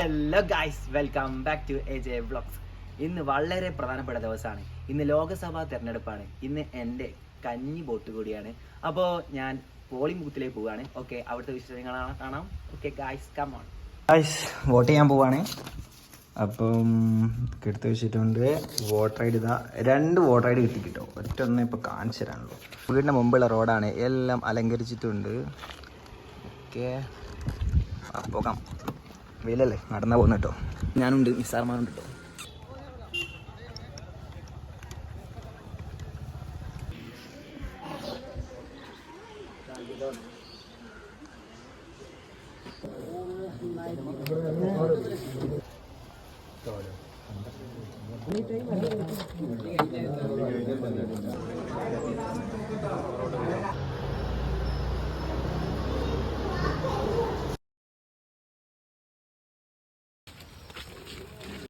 Hello guys welcome back to A J vlogs ഇന്ന് വളരെ പ്രധാനപ്പെട്ട ദിവസമാണ്. ഇന്ന് ലോകസഭാ തിരഞ്ഞെടുപ്പാണ്. ഇന്ന് എന്റെ കഞ്ഞി ബോട്ട് കൂടിയാണ്. അപ്പോൾ ഞാൻ പോളിംഗ് ബൂത്തിലേക്ക് പോവുകയാണ്. ഓക്കെ അവിടുത്തെ വിശേഷങ്ങൾ കാണാം. Okay guys come on guys vote ചെയ്യാൻ പോവാണ്. അപ്പം എടുത്ത് വെച്ചിട്ടുണ്ട്. വോട്ടർ ഐ ഡി ഇതാ. രണ്ട് വോട്ടർ ഐ ഡി കിട്ടി കിട്ടോ. ഒറ്റ ഒന്നും ഇപ്പോൾ കാണിച്ചു തരാണല്ലോ വീടിന്റെ മുമ്പുള്ള റോഡാണ്. എല്ലാം അലങ്കരിച്ചിട്ടുണ്ട്. ഓക്കെ പോകാം. വെയിലല്ലേ? നടന്നാ പോകുന്ന കേട്ടോ ഞാനുണ്ട് നിസ്സാർമാനുണ്ട് കേട്ടോ